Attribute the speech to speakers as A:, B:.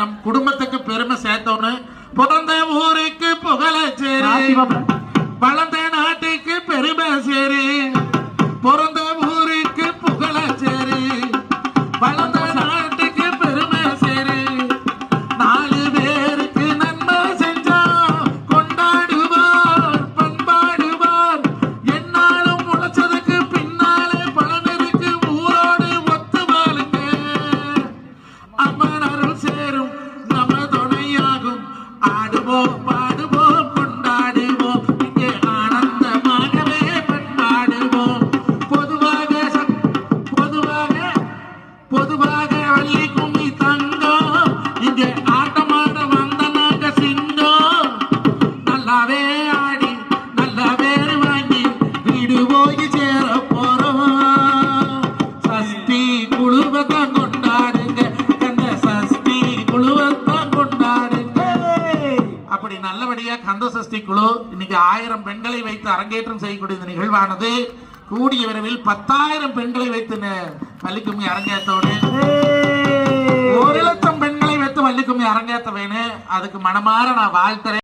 A: நம் குடும்பத்துக்கு பெருமை சேர்த்தோன்னு பிறந்த ஊருக்கு புகழ சேரு
B: ராசி மாப்பிள.
A: வளர்ந்த வள்ளி கும்மி தங்கம் இங்கே ஆட்டமாட வந்த நாங்க சிங்கம் நல்லாவே ஆடி நல்ல பேர் வாங்கி வீடு போய் சேர போறோம். சஷ்டி குழுவத்தான் கொண்டாடுங்க அந்த சஷ்டி குழுவத்தான் கொண்டாடுங்க. அப்படி நல்லபடியா கந்த சஷ்டி குழு இன்னைக்கு ஆயிரம் பெண்களை வைத்து அரங்கேற்றம் செய்யக்கூடிய இந்த நிகழ்வானது. கூடிய விரைவில் பத்தாயிரம் பெண்களை வைத்து ந- வள்ளிக்கும்மி அரங்கேற்றோடு. அரங்கேற்ற வேணும் அதுக்கு மனமாற நான் வாழ்த்துறேன்.